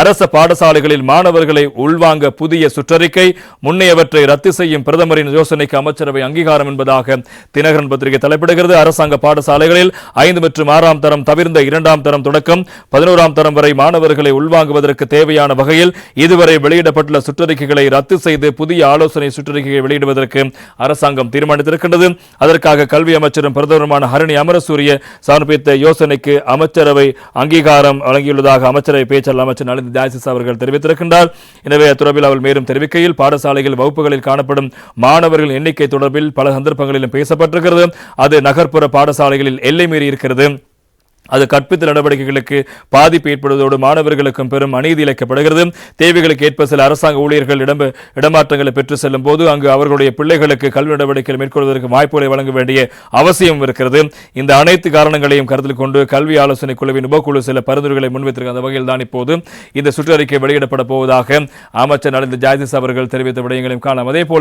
அரச பாடசாலைகளில் மாணவர்களை உள்வாங்க புதிய சுற்றறிக்கை முன்னையவற்றை ரத்து செய்யும் பிரதமரின் யோசனைக்கு அமைச்சரவை அங்கீகாரம் என்பதாக தினகரன் பத்திரிகை தலைப்பிடுகிறது. அரசாங்க பாடசாலைகளில் ஐந்து மற்றும் ஆறாம் தரம் தவிர்ந்த இரண்டாம் தரம் தொடக்கம் பதினோராம் தரம் வரை மாணவர்களை உள்வாங்குவதற்கு தேவையான வகையில் இதுவரை வெளியிடப்பட்டுள்ள சுற்றறிக்கைகளை ரத்து செய்து புதிய ஆலோசனை சுற்றறிக்கையை வெளியிடுவதற்கு அரசாங்கம் தீர்மானித்திருக்கின்றது. அதற்காக கல்வி அமைச்சரும் பிரதமருமான ஹரணி அமரசூரிய சமர்ப்பித்த யோசனைக்கு அமைச்சரவை அங்கீகாரம் வழங்கியுள்ளதாக அமைச்சரவை பேச்சாளர் அமைச்சர் நலிந்த ஜாசிஸ் அவர்கள் தெரிவித்திருக்கின்றார். எனவே அத்துறவில் அவர் மேலும் தெரிவிக்கையில் பாடசாலைகள் வகுப்புகளில் காணப்படும் மாணவர்கள் எண்ணிக்கை தொடர்பில் பல சந்தர்ப்பங்களிலும் பேசப்பட்டிருக்கிறது. அது நகர்ப்புற பாடசாலைகளில் எல்லை மீறி இருக்கிறது. அது கற்பித்தல் நடவடிக்கைகளுக்கு பாதிப்பு ஏற்படுவதோடு மாணவர்களுக்கும் பெரும் அநீதி இழைக்கப்படுகிறது. தேவைகளுக்கு ஏற்ப சில அரசாங்க ஊழியர்கள் இடம் இடமாற்றங்களை பெற்று செல்லும் போது அங்கு அவர்களுடைய பிள்ளைகளுக்கு கல்வி நடவடிக்கைகள் மேற்கொள்வதற்கு வாய்ப்புகளை வழங்க வேண்டிய அவசியம் இருக்கிறது. இந்த அனைத்து காரணங்களையும் கருத்தில் கொண்டு கல்வி ஆலோசனை குழுவின் உபக்குழு சில பரிந்துரைகளை முன்வைத்திருக்க அந்த வகையில் தான் இப்போது இந்த சுற்றறிக்கை வெளியிடப்பட போவதாக அமைச்சர் நலிந்த ஜாதிஸ் அவர்கள் தெரிவித்த விடயங்களையும் காணலாம். அதே போல